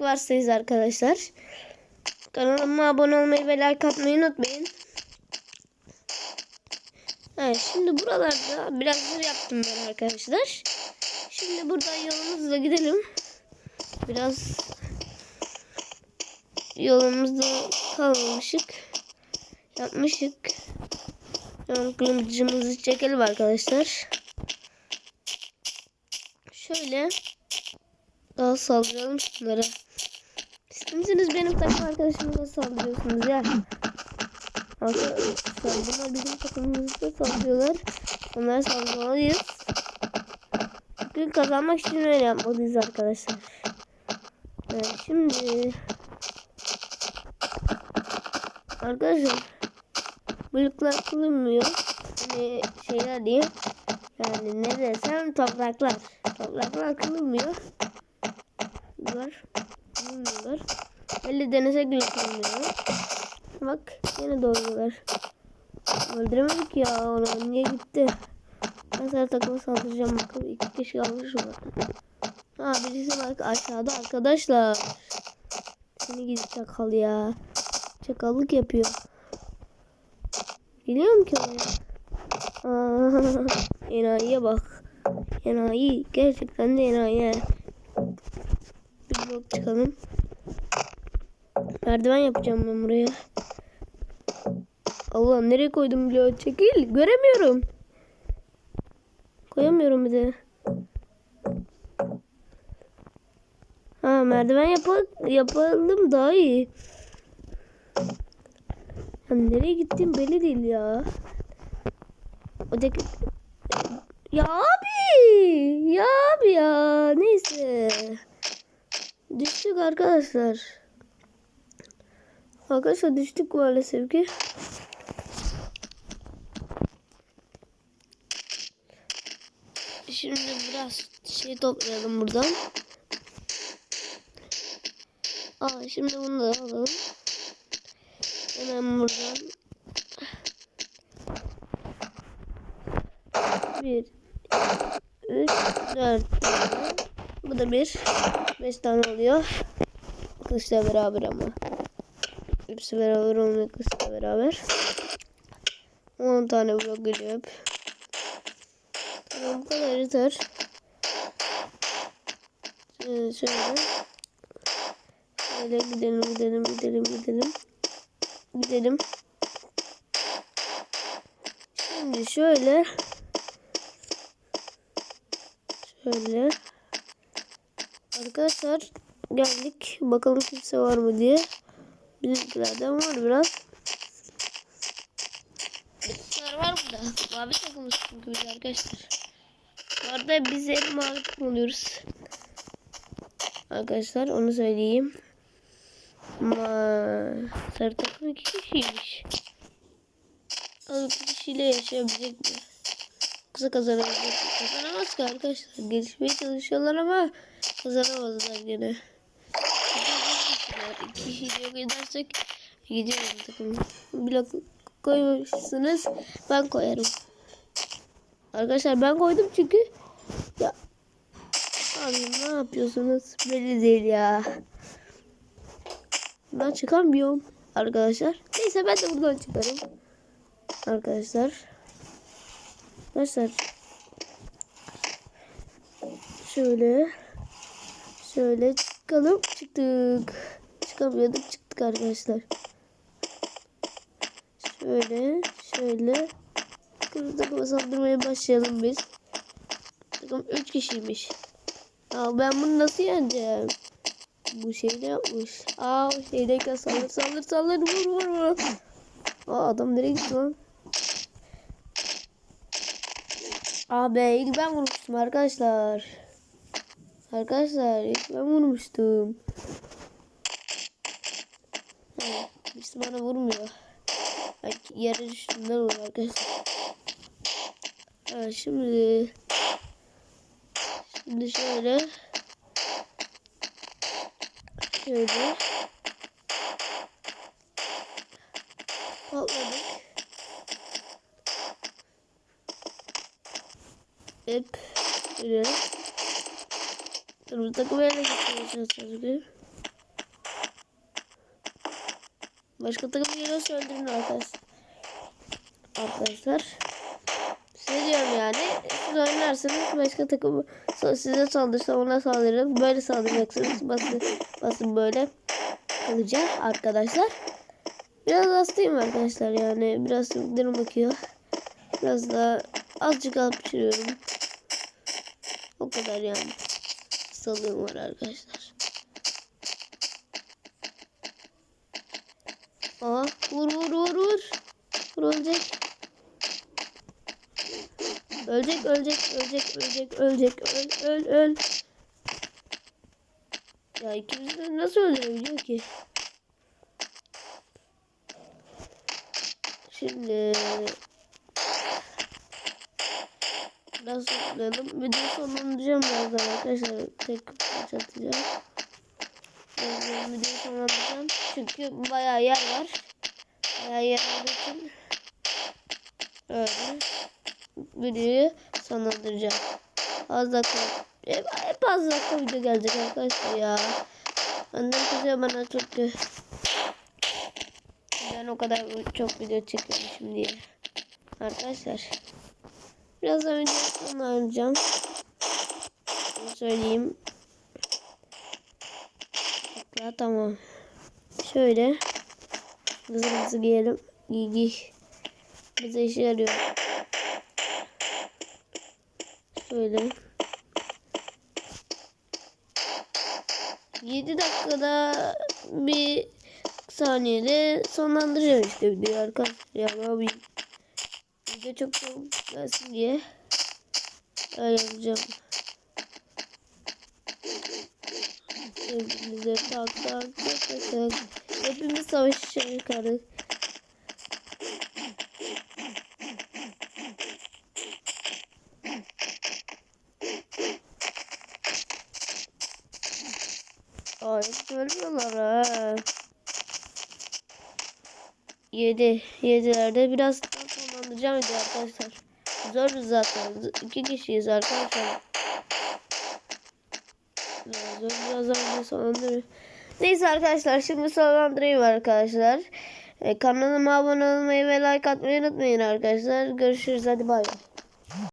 varsayız arkadaşlar. Kanalıma abone olmayı ve like atmayı unutmayın. Evet şimdi buralarda biraz zır yaptım ben arkadaşlar. Şimdi buradan yolumuzla gidelim. Biraz yolumuzda kalmışık. Yapmışık. Kılıcımızı çekelim arkadaşlar. Şöyle daha saldıralım şunlara. Siz kimsiniz benim takım arkadaşımıza saldırıyorsunuz ya. Bunlar bizim takımımızda saldırıyorlar. Onlara saldırmalıyız. Bugün kazanmak için öyle yapmalıyız arkadaşlar. Evet, şimdi arkadaşlar balıklar kılınmıyor. Hani şeyler diye. Yani ne desem topraklar. Topraklar kılınmıyor. Bunlar kılınmıyorlar. 50 denesek bile kılınmıyor. Bak yine doğrular. Öldüremedik ya onu. Niye gitti? Ben sana takıma saldıracağım bakalım. İki kişi kalmış mı? Ha birisi bak aşağıda arkadaşlar. Seni gidi çakal ya. Çakallık yapıyor. Biliyorum ki onu. Aa, enayiye bak. Enayi. Gerçekten de enayi. Blok çıkalım. Merdiven yapacağım ben buraya. Allah nereye koydum bloğu? Çekil. Göremiyorum. Koyamıyorum bir de. Ha merdiven yapalım, yapalım daha iyi. Ya nereye gittim belli değil ya. Öteki... Ya abi! Ya abi ya! Neyse. Düştük arkadaşlar. Arkadaşlar düştük maalesef ki. Şimdi biraz şey toplayalım buradan. Aa şimdi bunu da alalım. Hemen buradan. Bir, üç, dört. Bu da bir. Beş tane oluyor. Kılıçla beraber ama. Hepsi beraber olmuyor kılıçla beraber. On tane blok geliyor hep. Tamam bu kadar yeter. Şöyle şöyle. Şöyle gidelim gidelim gidelim gidelim. Gidelim. Şimdi şöyle. Şöyle. Arkadaşlar geldik. Bakalım kimse var mı diye. Bizimkilerden var biraz. Bizimkiler var burada. Mavi takımız çünkü biz arkadaşlar. Bu arada biz hep mavi takım oluyoruz. Arkadaşlar onu söyleyeyim. Ama sarı takım iki kişiymiş. Az kişiyle yaşayabilecek mi? Kısa kazanabilecek mi? Kazanamaz ki arkadaşlar. Gelişmeye çalışıyorlar ama kazanamazlar gene. İki kişiyi yok edersek gidiyorum takım. Blok koymuşsunuz. Ben koyarım. Arkadaşlar ben koydum çünkü ya abi ne yapıyorsunuz? Belli değil ya. Ben çıkamıyorum arkadaşlar. Neyse ben de buradan çıkarım. Arkadaşlar. Arkadaşlar. Şöyle. Şöyle çıkalım. Çıktık. Çıkamıyorduk. Çıktık arkadaşlar. Şöyle. Şöyle. Kırmızı takıma saldırmaya başlayalım biz. Takım 3 kişiymiş. Ya ben bunu nasıl yeneceğim? Bu şey ne yapmış? Aa şeydeyken saldır saldır saldır vur vur vur. Aa adam nereye gitti lan? Abi ilk ben vurmuştum arkadaşlar. Arkadaşlar ilk ben vurmuştum. Birisi bana vurmuyor. Belki yere düştüğümden olur arkadaşlar. Evet şimdi şimdi şöyle şöyle patladık. Hep böyle kırmızı takım yerine gitmeye çalışıyoruz. Başka takım geliyorsa öldürün arkadaşlar. Arkadaşlar. Size diyorum yani. Siz oynarsanız başka takım size saldırsa ona saldırın. Böyle saldıracaksınız. Basın, basın böyle. Kalacak arkadaşlar. Biraz hastayım arkadaşlar yani. Biraz sinirlerim bakıyor. Biraz daha azıcık alıp pişiriyorum. O kadar yani. Hastalığım var arkadaşlar. Aa, vur vur vur vur. Vur ölecek. Ölecek ölecek ölecek ölecek ölecek öl öl öl. Ya ikimiz de nasıl öldürebiliyor ki? Şimdi biraz toplayalım. Videoyu sonlandıracağım birazdan arkadaşlar. Tek maç atacağım. Birazdan videoyu sonlandıracağım. Çünkü bayağı yer var. Bayağı yer olduğu için öyle videoyu sonlandıracağım. Az dakika hep, hep az dakika video gelecek arkadaşlar ya. Annem kızıyor bana kötü. Ben o kadar çok video çekiyormuşum diye. Arkadaşlar. Birazdan video sonlandıracağım. Bunu söyleyeyim. Tekrar tamam. Şöyle. Hızlı giyelim. Giy giy. Bize işe yarıyor. Şöyle. 7 dakikada bir saniyede sonlandıracağım işte videoyu arkadaşlar. Ya video çok çabuk gelsin diye öyle yapacağım. Hepimize tak tak tak tak. Hepimiz savaşa çıkardık. Ay ölmüyorlar ha. Yedi. Yedilerde biraz sonlandıracağım video arkadaşlar. Zor zaten. İki kişiyiz arkadaşlar. Zor biraz önce sonlandırıyor. Neyse arkadaşlar şimdi sonlandırayım arkadaşlar. E, kanalıma abone olmayı ve like atmayı unutmayın arkadaşlar. Görüşürüz hadi bay bay.